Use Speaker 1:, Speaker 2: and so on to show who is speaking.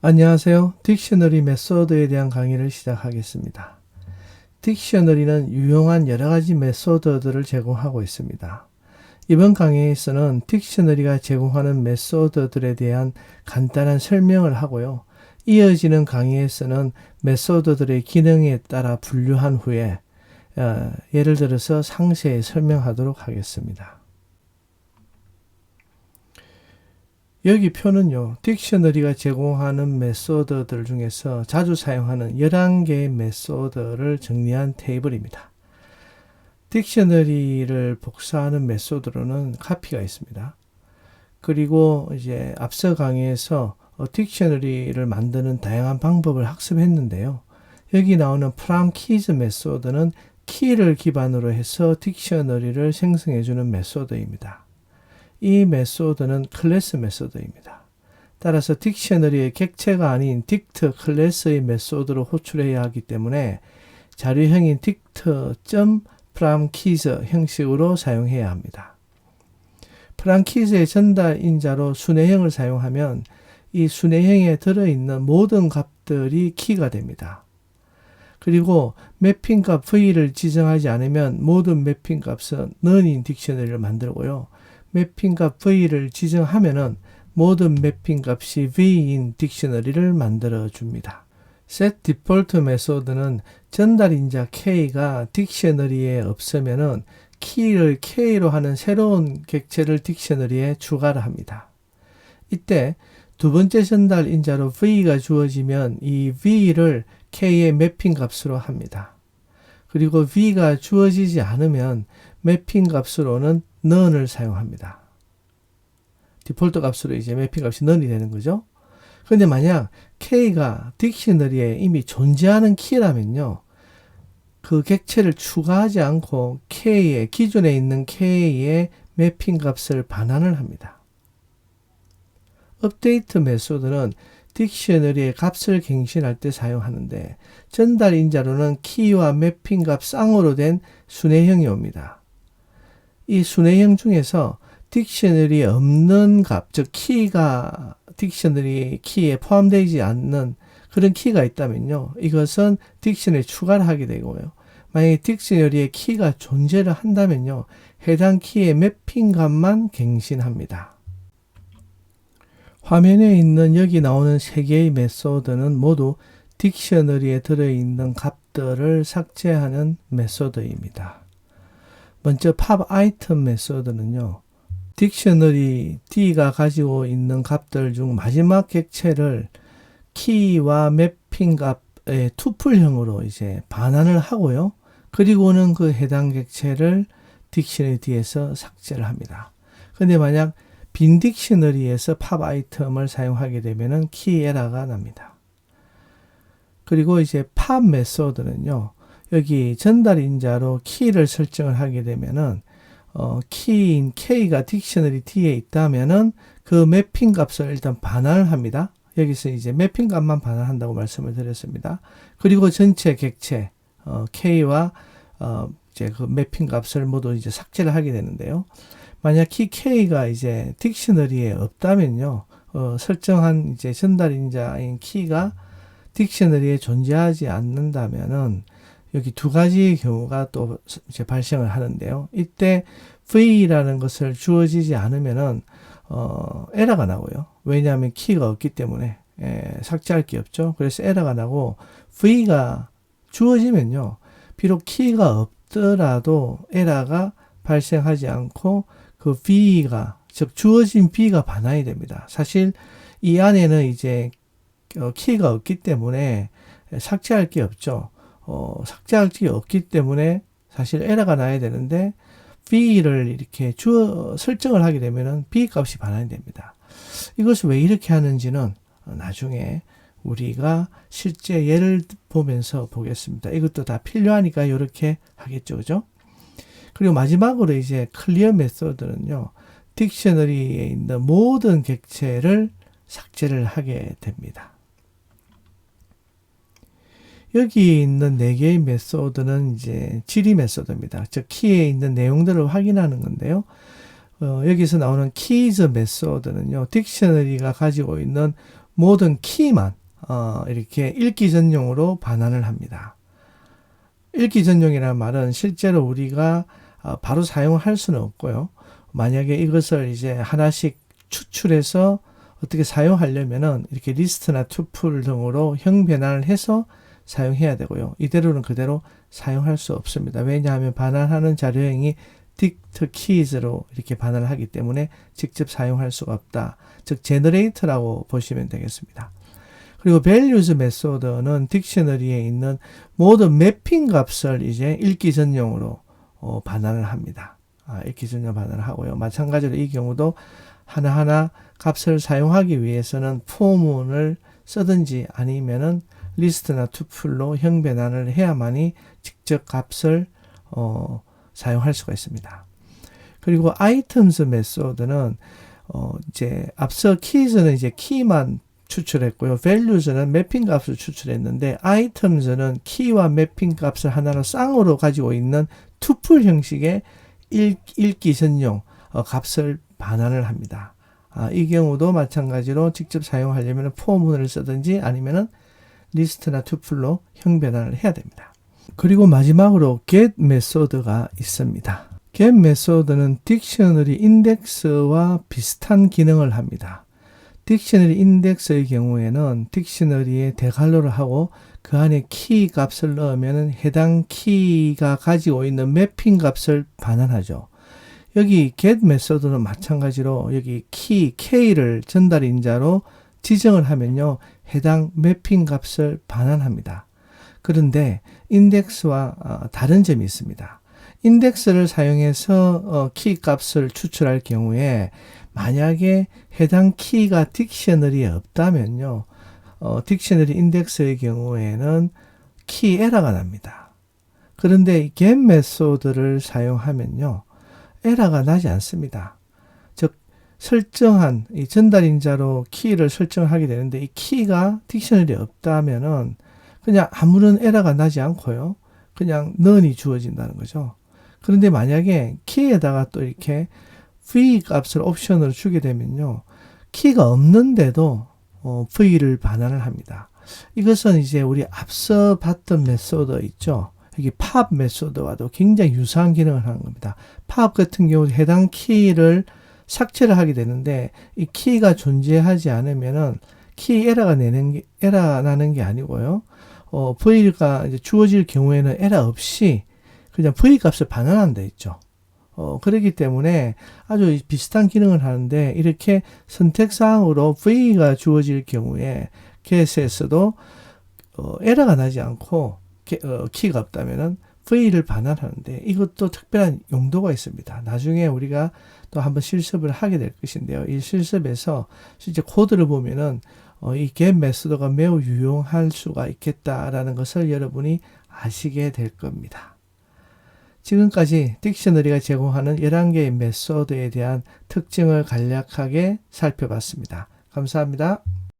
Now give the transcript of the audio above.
Speaker 1: 안녕하세요. 딕셔너리 메소드에 대한 강의를 시작하겠습니다. 딕셔너리는 유용한 여러 가지 메소드들을 제공하고 있습니다. 이번 강의에서는 딕셔너리가 제공하는 메소드들에 대한 간단한 설명을 하고요. 이어지는 강의에서는 메소드들의 기능에 따라 분류한 후에 어, 예를 들어서 상세히 설명하도록 하겠습니다. 여기 표는요, 딕셔너리가 제공하는 메소드들 중에서 자주 사용하는 11개의 메소드를 정리한 테이블입니다. 딕셔너리를 복사하는 메소드로는 카피가 있습니다. 그리고 이제 앞서 강의에서 어, 딕셔너리를 만드는 다양한 방법을 학습했는데요. 여기 나오는 프람 키즈 메소드는 키를 기반으로 해서 딕셔너리를 생성해주는 메소드입니다. 이 메소드는 클래스 메소드입니다. 따라서 딕셔너리의 객체가 아닌 딕트 클래스의 메소드로 호출해야 하기 때문에 자료형인 딕트 프람키즈 형식으로 사용해야 합니다. 프람키즈의 전달 인자로 순회형을 사용하면 이 순회형에 들어있는 모든 값들이 키가 됩니다. 그리고 매핑 값 V를 지정하지 않으면 모든 매핑 값은 넌인 딕셔너리를 만들고요. 매핑 값 V를 지정하면은 모든 매핑 값이 V인 딕셔너리를 만들어 줍니다. set default 메소드는 전달 인자 K가 딕셔너리에 없으면은 키를 K로 하는 새로운 객체를 딕셔너리에 추가를 합니다. 이때 두 번째 전달 인자로 V가 주어지면 이 V를 K의 매핑 값으로 합니다. 그리고 V가 주어지지 않으면 매핑 값으로는 none을 사용합니다. 디폴트 값으로 이제 매핑 값이 none이 되는 거죠. 근데 만약 K가 딕셔너리에 이미 존재하는 키라면요. 그 객체를 추가하지 않고 K의 기존에 있는 K의 매핑 값을 반환을 합니다. 업데이트 메소드는 딕셔너리의 값을 갱신할 때 사용하는데 전달 인자로는 키와 매핑 값 쌍으로 된 순회형이 옵니다. 이 순회형 중에서 딕셔너리에 없는 값, 즉 키가 딕셔너리 키에 포함되지 않는 그런 키가 있다면요. 이것은 딕셔너리에 추가를 하게 되고요. 만약에 딕셔너리에 키가 존재를 한다면요. 해당 키의 매핑 값만 갱신합니다. 화면에 있는 여기 나오는 세 개의 메소드는 모두 딕셔너리에 들어있는 값들을 삭제하는 메소드입니다. 먼저 팝 아이템 메소드는요. 딕셔너리 D가 가지고 있는 값들 중 마지막 객체를 키와 매핑 값의 투플형으로 이제 반환을 하고요. 그리고는 그 해당 객체를 딕셔너리 D에서 삭제를 합니다. 근데 만약 빈 딕셔너리에서 팝 아이템을 사용하게 되면은 키 에러가 납니다. 그리고 이제 팝 메소드는요. 여기 전달 인자로 키를 설정을 하게 되면은 어, 키인 K가 딕셔너리 D에 있다면은 그 매핑 값을 일단 반환을 합니다. 여기서 이제 매핑 값만 반환한다고 말씀을 드렸습니다. 그리고 전체 객체 어, K와 어, 이제 그 매핑 값을 모두 이제 삭제를 하게 되는데요. 만약 키 K가 이제 딕셔너리에 없다면요. 어, 설정한 이제 전달 인자인 키가 딕셔너리에 존재하지 않는다면은 여기 두 가지의 경우가 또 이제 발생을 하는데요. 이때 V라는 것을 주어지지 않으면은 어, 에러가 나고요. 왜냐하면 키가 없기 때문에 예, 삭제할 게 없죠. 그래서 에러가 나고 V가 주어지면요. 비록 키가 없더라도 에러가 발생하지 않고 그 B가 즉 주어진 B가 반환이 됩니다. 사실 이 안에는 이제 어, 키가 없기 때문에 삭제할 게 없죠. 어, 삭제할 게 없기 때문에 사실 에러가 나야 되는데 B를 이렇게 주어 설정을 하게 되면은 B 값이 반환이 됩니다. 이것을 왜 이렇게 하는지는 나중에 우리가 실제 예를 보면서 보겠습니다. 이것도 다 필요하니까 이렇게 하겠죠. 그죠? 그리고 마지막으로 이제 클리어 메소드는요. 딕셔너리에 있는 모든 객체를 삭제를 하게 됩니다. 여기 있는 네 개의 메소드는 이제 지리 메소드입니다. 즉 키에 있는 내용들을 확인하는 건데요. 어, 여기서 나오는 키즈 메소드는요. 딕셔너리가 가지고 있는 모든 키만 어, 이렇게 읽기 전용으로 반환을 합니다. 읽기 전용이라는 말은 실제로 우리가 어, 바로 사용할 수는 없고요. 만약에 이것을 이제 하나씩 추출해서 어떻게 사용하려면은 이렇게 리스트나 투플 등으로 형변환을 해서 사용해야 되고요. 이대로는 그대로 사용할 수 없습니다. 왜냐하면 반환하는 자료형이 딕트 키즈로 이렇게 반환을 하기 때문에 직접 사용할 수가 없다. 즉 제너레이터라고 보시면 되겠습니다. 그리고 values 메소드는 딕셔너리에 있는 모든 매핑 값을 이제 읽기 전용으로 어, 반환을 합니다. 아, 읽기 전용 반환을 하고요. 마찬가지로 이 경우도 하나하나 값을 사용하기 위해서는 포문을 쓰든지 아니면은 리스트나 투플로 형변환을 해야만이 직접 값을 어, 사용할 수가 있습니다. 그리고 items 메소드는 어, 이제 앞서 keys는 이제 키만 추출했고요. values는 매핑 값을 추출했는데 items는 키와 매핑 값을 하나로 쌍으로 가지고 있는 투플 형식의 읽, 읽기 전용 어, 값을 반환을 합니다. 아, 이 경우도 마찬가지로 직접 사용하려면 포문을 쓰든지 아니면은 리스트나 투플로 형변환을 해야 됩니다. 그리고 마지막으로 get 메소드가 있습니다. get 메소드는 딕셔너리 인덱스와 비슷한 기능을 합니다. 딕셔너리 인덱스의 경우에는 딕셔너리에 대괄호를 하고 그 안에 키 값을 넣으면 해당 키가 가지고 있는 매핑 값을 반환하죠. 여기 get 메소드는 마찬가지로 여기 키 k를 전달 인자로 지정을 하면요. 해당 매핑 값을 반환합니다. 그런데 인덱스와 어, 다른 점이 있습니다. 인덱스를 사용해서 어, 키 값을 추출할 경우에 만약에 해당 키가 딕셔너리에 없다면요. 어, 딕셔너리 인덱스의 경우에는 키 에러가 납니다. 그런데 이 get 메소드를 사용하면요. 에러가 나지 않습니다. 즉 설정한 이 전달 인자로 키를 설정하게 되는데 이 키가 딕셔너리에 없다면은 그냥 아무런 에러가 나지 않고요. 그냥 넌이 주어진다는 거죠. 그런데 만약에 키에다가 또 이렇게 v 값을 옵션으로 주게 되면요. 키가 없는데도 어, v를 반환을 합니다. 이것은 이제 우리 앞서 봤던 메소드 있죠. 여기 팝 메소드와도 굉장히 유사한 기능을 하는 겁니다. 팝 같은 경우 해당 키를 삭제를 하게 되는데 이 키가 존재하지 않으면은 키 에러가 내는 게 에러 나는 게 아니고요. 어, V가 이제 주어질 경우에는 에러 없이 그냥 V 값을 반환한 데 있죠. 어, 그렇기 때문에 아주 비슷한 기능을 하는데 이렇게 선택사항으로 V가 주어질 경우에 KSS도 어, 에러가 나지 않고 게, 어, 키가 없다면은 V를 반환하는데 이것도 특별한 용도가 있습니다. 나중에 우리가 또 한번 실습을 하게 될 것인데요. 이 실습에서 실제 코드를 보면은 어, 이 get 메소드가 매우 유용할 수가 있겠다라는 것을 여러분이 아시게 될 겁니다. 지금까지 딕셔너리가 제공하는 11개의 메소드에 대한 특징을 간략하게 살펴봤습니다. 감사합니다.